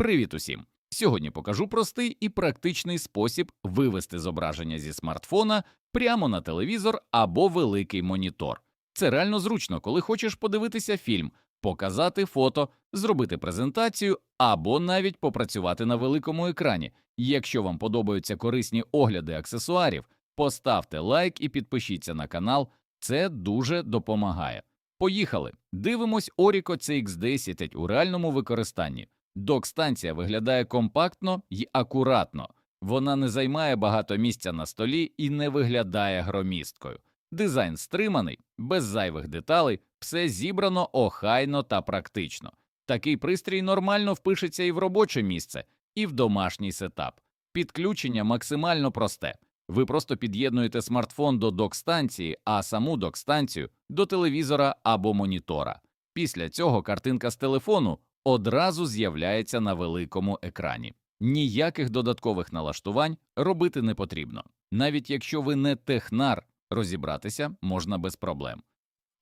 Привіт усім! Сьогодні покажу простий і практичний спосіб вивести зображення зі смартфона прямо на телевізор або великий монітор. Це реально зручно, коли хочеш подивитися фільм, показати фото, зробити презентацію або навіть попрацювати на великому екрані. Якщо вам подобаються корисні огляди аксесуарів, поставте лайк і підпишіться на канал. Це дуже допомагає. Поїхали! Дивимось Orico CX10 у реальному використанні. Док-станція виглядає компактно і акуратно. Вона не займає багато місця на столі і не виглядає громісткою. Дизайн стриманий, без зайвих деталей, все зібрано охайно та практично. Такий пристрій нормально впишеться і в робоче місце, і в домашній сетап. Підключення максимально просте. Ви просто під'єднуєте смартфон до док-станції, а саму док-станцію до телевізора або монітора. Після цього картинка з телефону одразу з'являється на великому екрані. Ніяких додаткових налаштувань робити не потрібно. Навіть якщо ви не технар, розібратися можна без проблем.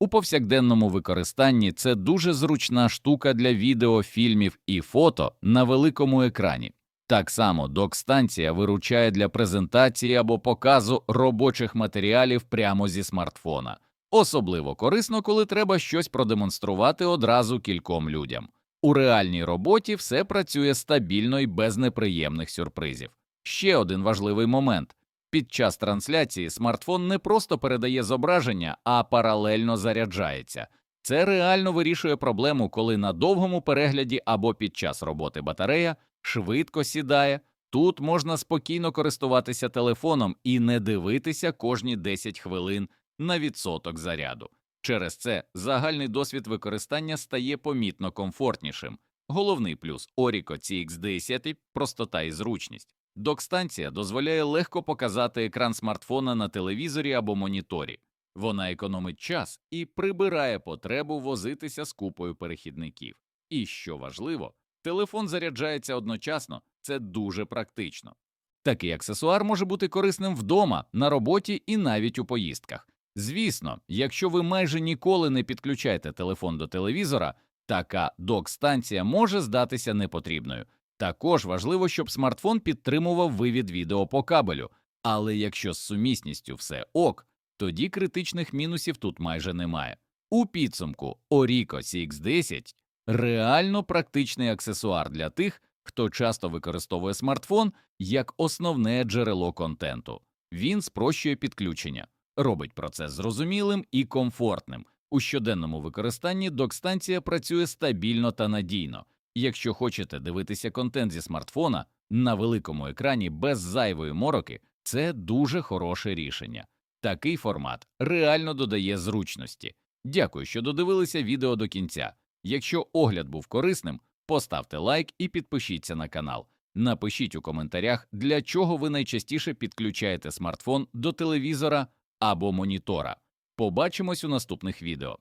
У повсякденному використанні це дуже зручна штука для відео, фільмів і фото на великому екрані. Так само док-станція виручає для презентації або показу робочих матеріалів прямо зі смартфона. Особливо корисно, коли треба щось продемонструвати одразу кільком людям. У реальній роботі все працює стабільно і без неприємних сюрпризів. Ще один важливий момент під час трансляції смартфон не просто передає зображення, а паралельно заряджається. Це реально вирішує проблему, коли на довгому перегляді або під час роботи батарея швидко сідає. Тут можна спокійно користуватися телефоном і не дивитися кожні 10 хвилин на відсоток заряду. Через це загальний досвід використання стає помітно комфортнішим. Головний плюс Orico CX10 – простота і зручність. Док-станція дозволяє легко показати екран смартфона на телевізорі або моніторі. Вона економить час і прибирає потребу возитися з купою перехідників. І що важливо, телефон заряджається одночасно, це дуже практично. Такий аксесуар може бути корисним вдома, на роботі і навіть у поїздках. Звісно, якщо ви майже ніколи не підключаєте телефон до телевізора, така док-станція може здатися непотрібною. Також важливо, щоб смартфон підтримував вивід відео по кабелю, але якщо з сумісністю все ок, тоді критичних мінусів тут майже немає. У підсумку Orico CX10 реально практичний аксесуар для тих, хто часто використовує смартфон як основне джерело контенту. Він спрощує підключення, робить процес зрозумілим і комфортним. У щоденному використанні док-станція працює стабільно та надійно. Якщо хочете дивитися контент зі смартфона на великому екрані без зайвої мороки, це дуже хороше рішення. Такий формат реально додає зручності. Дякую, що додивилися відео до кінця. Якщо огляд був корисним, поставте лайк і підпишіться на канал. Напишіть у коментарях, для чого ви найчастіше підключаєте смартфон до телевізора або монітора. Побачимось у наступних відео.